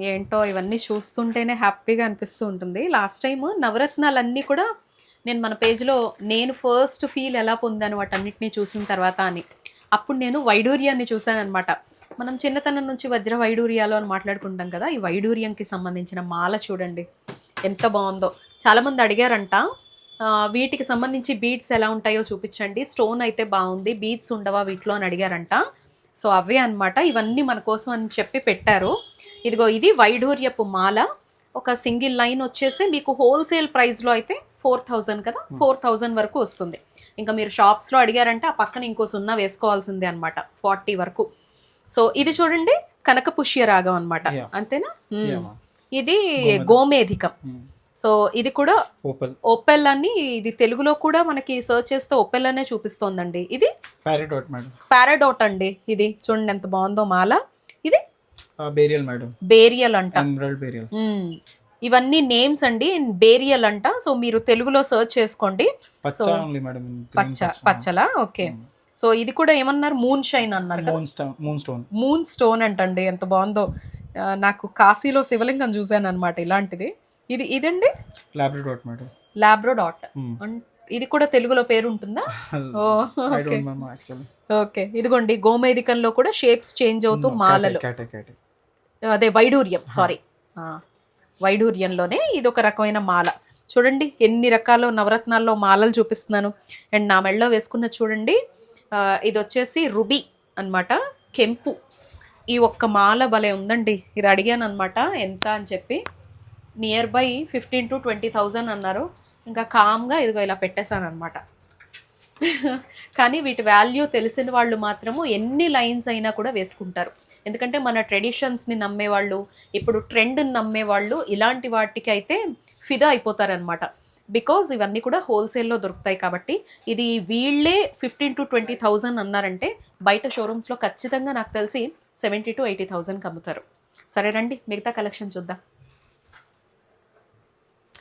ఏంటో ఇవన్నీ చూస్తుంటేనే హ్యాపీగా అనిపిస్తూ ఉంటుంది. లాస్ట్ టైం నవరత్నాలన్నీ కూడా నేను మన పేజ్లో నేను ఫస్ట్ ఫీల్ ఎలా పొందాను వాటన్నిటిని చూసిన తర్వాత అని. అప్పుడు నేను వైడూర్యాన్ని చూశానమాట మనం చిన్నతనం నుంచి వజ్ర వైడూర్యాలు అని మాట్లాడుకుంటాం కదా ఈ వైడూర్యంకి సంబంధించిన మాల చూడండి. ఎంత బాగుందో. చాలామంది అడిగారంట వీటికి సంబంధించి బీట్స్ ఎలా ఉంటాయో చూపించండి. స్టోన్ అయితే బాగుంది బీట్స్ ఉండవా వీటిలో? అని అడిగారంట. సో అవే అన్నమాట. ఇవన్నీ మన కోసం అని చెప్పి పెట్టారు. ఇదిగో ఇది వైడూర్యపు మాల. ఒక సింగిల్ లైన్ వచ్చేసి మీకు హోల్సేల్ ప్రైస్లో అయితే ఫోర్ థౌజండ్ కదా? ఫోర్ థౌజండ్ వరకు వస్తుంది. ఇంకా మీరు షాప్స్లో అడిగారంటే ఆ పక్కన ఇంకో సున్నా వేసుకోవాల్సిందే అనమాట ఫార్టీ వరకు. సో ఇది చూడండి కనక పుష్య రాగం అనమాట. అంతేనా. ఇది గోమేధికం. సో ఇది కూడా ఓపల్ ఒపెల్ అని ఇది తెలుగులో కూడా మనకి సర్చ్ చేస్తే ఒపెల్ అనే చూపిస్తోందండి. ఇది ప్యారిడాట్ మేడం పారాడోట్ అండి ఇది. చూడండి ఎంత బాగుందో మాల. ఇది బేరియల్ మేడం బేరియల్ అంట. Emerald beryl. ఇవన్నీ నేమ్స్ అండి. బేరియల్ అంట. సో మీరు తెలుగులో సర్చ్ చేసుకోండి. మేడం పచ్చ పచ్చలా? ఓకే. సో ఇది కూడా ఏమన్నారు? మూన్ షైన్ అన్నారు moon stone moon stone moon stone అంటండి. ఎంత బాగుందో. నాకు కాశీలో శివలింగం చూశాను అనమాట ఇలాంటిది. ఇది ఇదండి? Labradorite madam labradorite Hmm. ఇది కూడా తెలుగులో పేరు ఉంటుందా ఓకే. డోంట్ ఇదిగోండి గోమేదికంలో కూడా షేప్స్ చేంజ్ అవుతూ మాలలు. క్యాటే క్యాటే అదే వైడూర్యం సారీ వైడూర్యంలోనే ఇది ఒక రకమైన మాల. చూడండి ఎన్ని రకాల నవరత్నాల్లో మాలలు చూపిస్తున్నాను. అండ్ నా మెళ్ళలో వేసుకున్న చూడండి ఇది వచ్చేసి రుబీ అన్నమాట కెంపు. ఈ ఒక్క మాల భలే ఉందండి. ఇది అడిగాను అనమాట ఎంత అని చెప్పి. Near by fifteen to twenty thousand అన్నారు. ఇంకా కామ్గా ఇదిగో ఇలా పెట్టేశాను అనమాట కానీ వీటి వాల్యూ తెలిసిన వాళ్ళు మాత్రము ఎన్ని లైన్స్ అయినా కూడా వేసుకుంటారు. ఎందుకంటే మన ట్రెడిషన్స్ని నమ్మేవాళ్ళు ఇప్పుడు ట్రెండ్ని నమ్మేవాళ్ళు ఇలాంటి వాటికి అయితే ఫిదా అయిపోతారనమాట బికాజ్ ఇవన్నీ కూడా హోల్సేల్లో దొరుకుతాయి కాబట్టి ఇది వీళ్ళే ఫిఫ్టీన్ టు ట్వంటీ థౌజండ్ అన్నారంటే బయట షోరూమ్స్లో ఖచ్చితంగా నాకు తెలిసి సెవెంటీ టు ఎయిటీ థౌజండ్కి అమ్ముతారు. సరే రండి మిగతా కలెక్షన్ చూద్దాం.